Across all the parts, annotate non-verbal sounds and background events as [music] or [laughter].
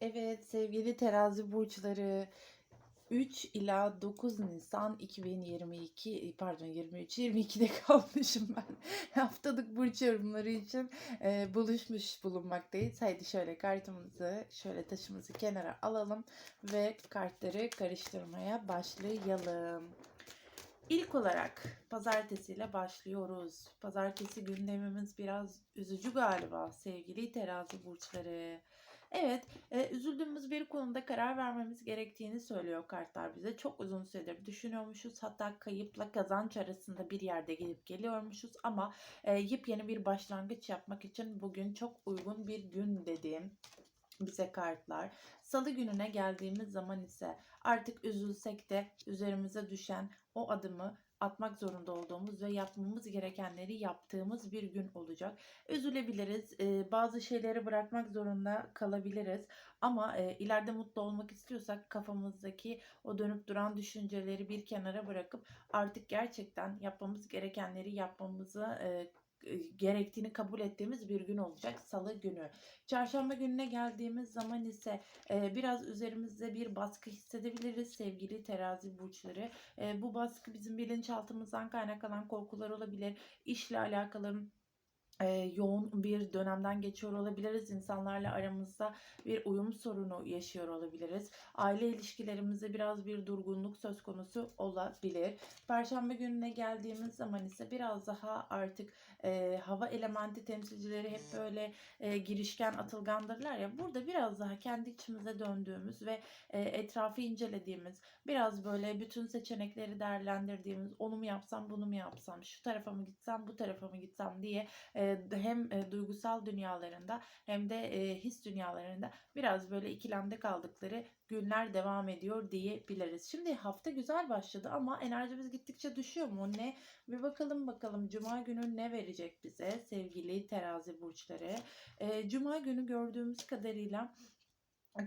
Evet sevgili terazi burçları 3 ila 9 Nisan 2022 pardon 23 22'de [laughs] kalmışım ben. Haftalık burç yorumları için e, buluşmuş bulunmaktayız. Haydi şöyle kartımızı şöyle taşımızı kenara alalım ve kartları karıştırmaya başlayalım. İlk olarak pazartesiyle başlıyoruz. Pazartesi gündemimiz biraz üzücü galiba sevgili terazi burçları. Evet, e, üzüldüğümüz bir konuda karar vermemiz gerektiğini söylüyor kartlar bize. Çok uzun süredir düşünüyormuşuz. Hatta kayıpla kazanç arasında bir yerde gelip geliyormuşuz. Ama e, yepyeni bir başlangıç yapmak için bugün çok uygun bir gün dediğim bize kartlar. Salı gününe geldiğimiz zaman ise artık üzülsek de üzerimize düşen o adımı atmak zorunda olduğumuz ve yapmamız gerekenleri yaptığımız bir gün olacak. Üzülebiliriz, e, bazı şeyleri bırakmak zorunda kalabiliriz ama e, ileride mutlu olmak istiyorsak kafamızdaki o dönüp duran düşünceleri bir kenara bırakıp artık gerçekten yapmamız gerekenleri yapmamızı e, gerektiğini kabul ettiğimiz bir gün olacak salı günü. Çarşamba gününe geldiğimiz zaman ise e, biraz üzerimizde bir baskı hissedebiliriz sevgili terazi burçları. E, bu baskı bizim bilinçaltımızdan kaynaklanan korkular olabilir. İşle alakalı yoğun bir dönemden geçiyor olabiliriz. İnsanlarla aramızda bir uyum sorunu yaşıyor olabiliriz. Aile ilişkilerimizde biraz bir durgunluk söz konusu olabilir. Perşembe gününe geldiğimiz zaman ise biraz daha artık e, hava elementi temsilcileri hep böyle e, girişken atılgandırlar ya. Burada biraz daha kendi içimize döndüğümüz ve e, etrafı incelediğimiz, biraz böyle bütün seçenekleri değerlendirdiğimiz, onu mu yapsam, bunu mu yapsam, şu tarafa mı gitsem, bu tarafa mı gitsem diye e, hem e, duygusal dünyalarında hem de e, his dünyalarında biraz böyle ikilemde kaldıkları günler devam ediyor diyebiliriz. Şimdi hafta güzel başladı ama enerjimiz gittikçe düşüyor mu? Ne? Bir bakalım bakalım Cuma günü ne verecek bize sevgili terazi burçları. E, Cuma günü gördüğümüz kadarıyla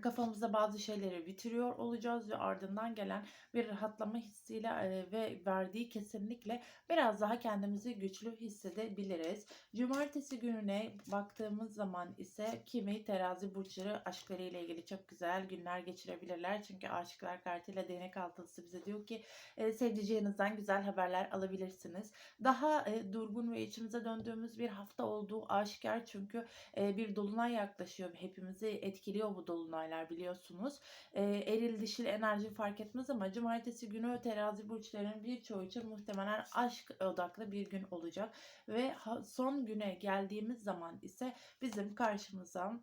kafamızda bazı şeyleri bitiriyor olacağız ve ardından gelen bir rahatlama hissiyle e, ve verdiği kesinlikle biraz daha kendimizi güçlü hissedebiliriz. Cumartesi gününe baktığımız zaman ise kimi terazi burçları aşklarıyla ilgili çok güzel günler geçirebilirler. Çünkü aşıklar kartıyla değnek altılısı bize diyor ki e, sevdiceğinizden güzel haberler alabilirsiniz. Daha e, durgun ve içimize döndüğümüz bir hafta olduğu aşikar çünkü bir dolunay yaklaşıyor. Hepimizi etkiliyor bu dolunay olaylar biliyorsunuz. E, eril dişil enerji fark etmez ama cumartesi günü terazi burçlarının birçoğu için muhtemelen aşk odaklı bir gün olacak. Ve son güne geldiğimiz zaman ise bizim karşımıza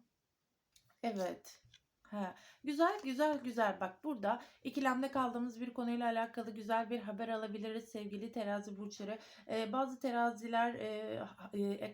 evet He. Güzel güzel güzel bak burada ikilemde kaldığımız bir konuyla alakalı güzel bir haber alabiliriz sevgili terazi burçları. Ee, bazı teraziler e,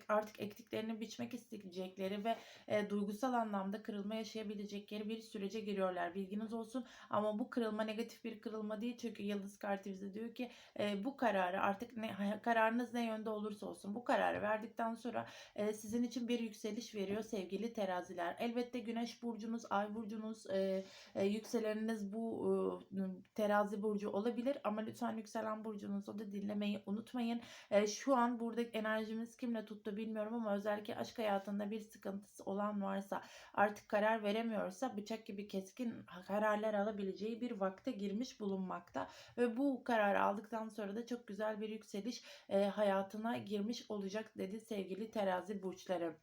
artık ektiklerini biçmek isteyecekleri ve e, duygusal anlamda kırılma yaşayabilecekleri bir sürece giriyorlar bilginiz olsun. Ama bu kırılma negatif bir kırılma değil çünkü yıldız kartı bize diyor ki e, bu kararı artık ne kararınız ne yönde olursa olsun bu kararı verdikten sonra e, sizin için bir yükseliş veriyor sevgili teraziler. Elbette güneş burcunuz ay burcunuz burcunuz, e, e, yükseleniniz bu e, terazi burcu olabilir ama lütfen yükselen burcunuzu da dinlemeyi unutmayın. E, şu an burada enerjimiz kimle tuttu bilmiyorum ama özellikle aşk hayatında bir sıkıntısı olan varsa artık karar veremiyorsa bıçak gibi keskin kararlar alabileceği bir vakte girmiş bulunmakta ve bu kararı aldıktan sonra da çok güzel bir yükseliş e, hayatına girmiş olacak dedi sevgili terazi burçları.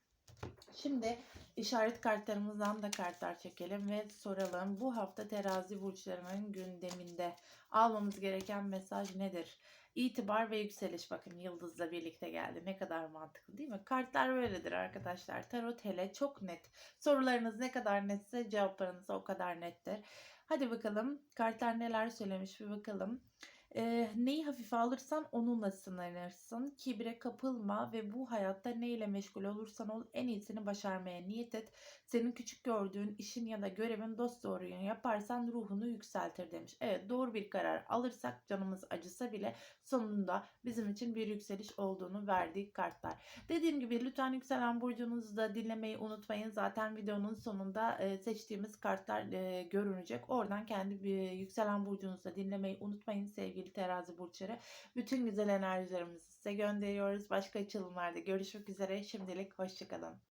Şimdi işaret kartlarımızdan da kartlar çekelim ve soralım. Bu hafta terazi burçlarının gündeminde almamız gereken mesaj nedir? İtibar ve yükseliş bakın yıldızla birlikte geldi. Ne kadar mantıklı değil mi? Kartlar böyledir arkadaşlar. Tarot hele çok net. Sorularınız ne kadar netse cevaplarınız o kadar nettir. Hadi bakalım kartlar neler söylemiş bir bakalım. E, neyi hafife alırsan onunla sınanırsın. Kibre kapılma ve bu hayatta ne ile meşgul olursan ol en iyisini başarmaya niyet et. Senin küçük gördüğün işin ya da görevin dost doğruyu yaparsan ruhunu yükseltir demiş. Evet doğru bir karar alırsak canımız acısa bile sonunda bizim için bir yükseliş olduğunu verdiği kartlar. Dediğim gibi lütfen yükselen burcunuzu da dinlemeyi unutmayın. Zaten videonun sonunda e, seçtiğimiz kartlar e, görünecek. Oradan kendi bir yükselen burcunuzu da dinlemeyi unutmayın sevgili sevgili terazi burçları. Bütün güzel enerjilerimizi size gönderiyoruz. Başka açılımlarda görüşmek üzere. Şimdilik hoşçakalın.